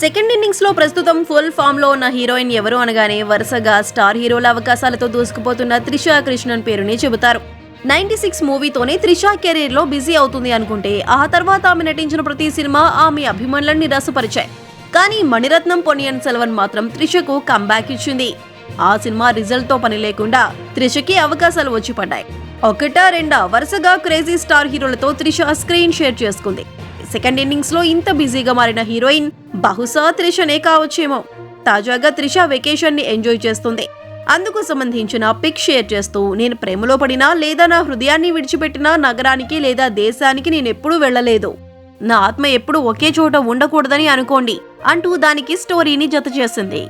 Second ఇన్నింగ్స్లో ప్రస్తుతం full ఫామ్లో ఉన్న హీరోయిన్ ఎవరు అనగానే వరుసగా స్టార్ హీరోల అవకాశాలతో దూసుకుపోతున్న త్రిషా కృష్ణన్ పేరుని చెబుతారు. నైన్టీ సిక్స్ మూవీతోనే త్రిషా కెరీర్లో బిజీ అవుతుంది అనుకుంటే ఆ తర్వాత ఆమె నటించిన ప్రతి సినిమా ఆమె అభిమానులను నిరాశపరిచాయి. కానీ మణిరత్నం పొనియన్ సెల్వన్ మాత్రం త్రిషకు కంబ్యాక్ ఇచ్చింది. ఆ సినిమా రిజల్ట్తో పని లేకుండా త్రిషకి అవకాశాలు వచ్చి పడ్డాయి. ఒకటా రెండా వరుసగా క్రేజీ స్టార్ హీరోలతో త్రిష స్క్రీన్ షేర్ చేసుకుంది. సెకండ్ ఇన్నింగ్స్లో ఇంత బిజీగా మారిన హీరోయిన్ బహుశా త్రిషనే కావచ్చేమో. తాజాగా త్రిష వెకేషన్ని ఎంజాయ్ చేస్తుంది. అందుకు సంబంధించిన పిక్ షేర్ చేస్తూ నేను ప్రేమలో పడినా లేదా నా హృదయాన్ని విడిచిపెట్టిన నగరానికి లేదా దేశానికి నేను ఎప్పుడూ వెళ్ళలేదు. నా ఆత్మ ఎప్పుడూ ఒకే చోట ఉండకూడదని అనుకోండి అంటూ దానికి స్టోరీని జత చేసింది.